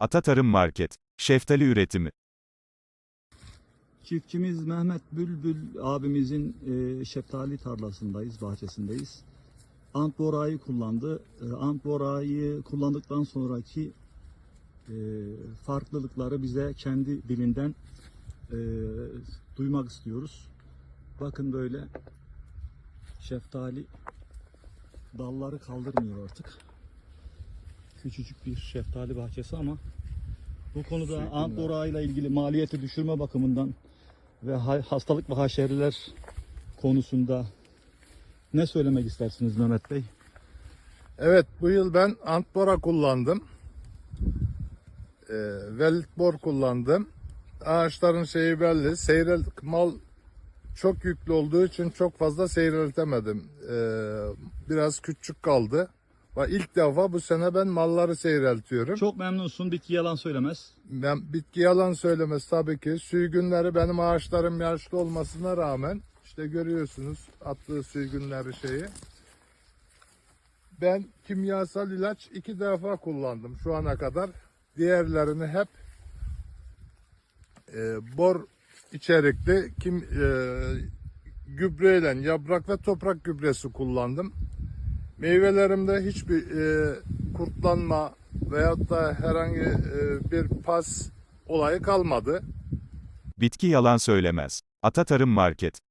Ata Tarım Market. Şeftali üretimi. Çiftçimiz Mehmet Bülbül abimizin e, şeftali tarlasındayız, bahçesindeyiz. Antbora'yı kullandı. E, Antbora'yı kullandıktan sonraki e, farklılıkları bize kendi dilinden e, duymak istiyoruz. Bakın böyle şeftali dalları kaldırmıyor artık. Küçücük bir şeftali bahçesi ama bu konuda Antbora ile ilgili maliyeti düşürme bakımından ve ha- hastalık ve haşeriler konusunda ne söylemek istersiniz Mehmet Bey? Evet bu yıl ben Antbora kullandım. Ee, Veltbor kullandım. Ağaçların şeyi belli. Seyrel mal çok yüklü olduğu için çok fazla seyreltemedim. Ee, biraz küçük kaldı. Ve ilk defa bu sene ben malları seyreltiyorum. Çok memnunsun, bitki yalan söylemez. Ben bitki yalan söylemez tabii ki. Sürgünleri benim ağaçlarım yaşlı olmasına rağmen işte görüyorsunuz attığı sürgünleri şeyi. Ben kimyasal ilaç iki defa kullandım şu ana kadar. Diğerlerini hep e, bor içerikli kim e, gübreyle yaprak ve toprak gübresi kullandım. Meyvelerimde hiçbir e, kurtlanma veyahut da herhangi e, bir pas olayı kalmadı. Bitki yalan söylemez. Ata Tarım Market.